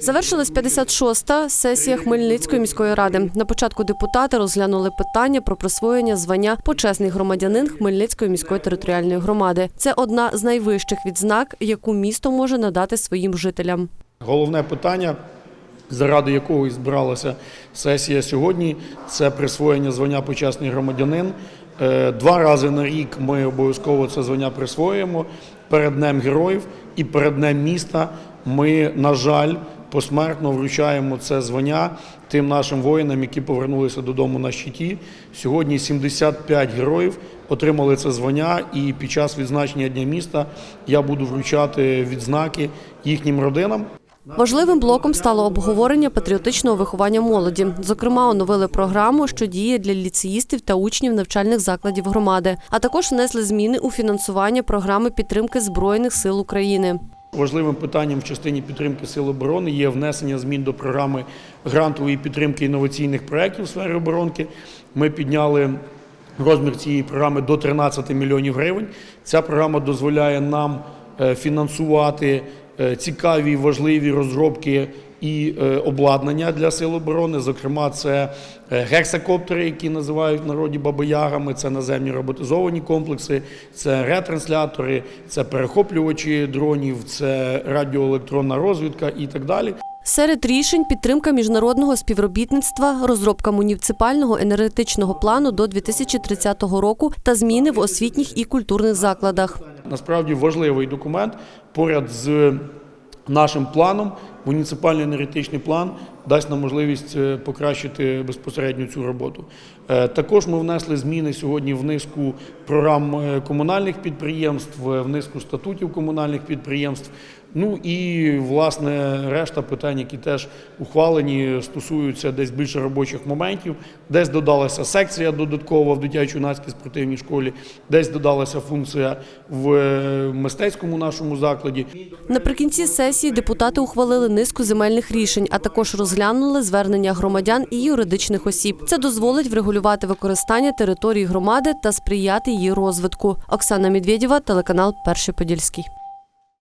Завершилась 56-та сесія Хмельницької міської ради. На початку депутати розглянули питання про присвоєння звання почесний громадянин Хмельницької міської територіальної громади. Це одна з найвищих відзнак, яку місто може надати своїм жителям. Головне питання, заради якого і збиралася сесія сьогодні, це присвоєння звання почесний громадянин. Е, Два рази на рік ми обов'язково це звання присвоюємо перед Днем Героїв і перед Днем міста. Ми, на жаль, посмертно вручаємо це звання тим нашим воїнам, які повернулися додому на щиті. Сьогодні 75 героїв отримали це звання, і під час відзначення Дня міста я буду вручати відзнаки їхнім родинам. Важливим блоком стало обговорення патріотичного виховання молоді. Зокрема, оновили програму, що діє для ліцеїстів та учнів навчальних закладів громади, а також внесли зміни у фінансування програми підтримки збройних сил України. Важливим питанням в частині підтримки сил оборони є внесення змін до програми грантової підтримки інноваційних проєктів сфери оборонки. Ми підняли розмір цієї програми до 13 мільйонів гривень. Ця програма дозволяє нам е, фінансувати е, цікаві важливі розробки і е, обладнання для сил оборони. Зокрема, це е, гексакоптери, які називають в народі бабоярами, це наземні роботизовані комплекси, це ретранслятори, це перехоплювачі дронів, це радіоелектронна розвідка і так далі. Серед рішень підтримка міжнародного співробітництва, розробка муніципального енергетичного плану до 2030 року та зміни в освітніх і культурних закладах. Насправді важливий документ поряд з нашим планом. Муніципальний енергетичний план дасть нам можливість е, покращити безпосередньо цю роботу. Е, Також ми внесли зміни сьогодні в низку програм е, комунальних підприємств, в низку статутів комунальних підприємств. Ну і власне решта питань, які теж ухвалені, стосуються десь більше робочих моментів. Десь додалася секція додаткова в дитячо-юнацькій спортивній школі, десь додалася функція в мистецькому нашому закладі. Наприкінці сесії депутати ухвалили низку земельних рішень, а також розглянули звернення громадян і юридичних осіб. Це дозволить врегулювати використання території громади та сприяти її розвитку. Оксана Медведєва, телеканал Перший Подільський.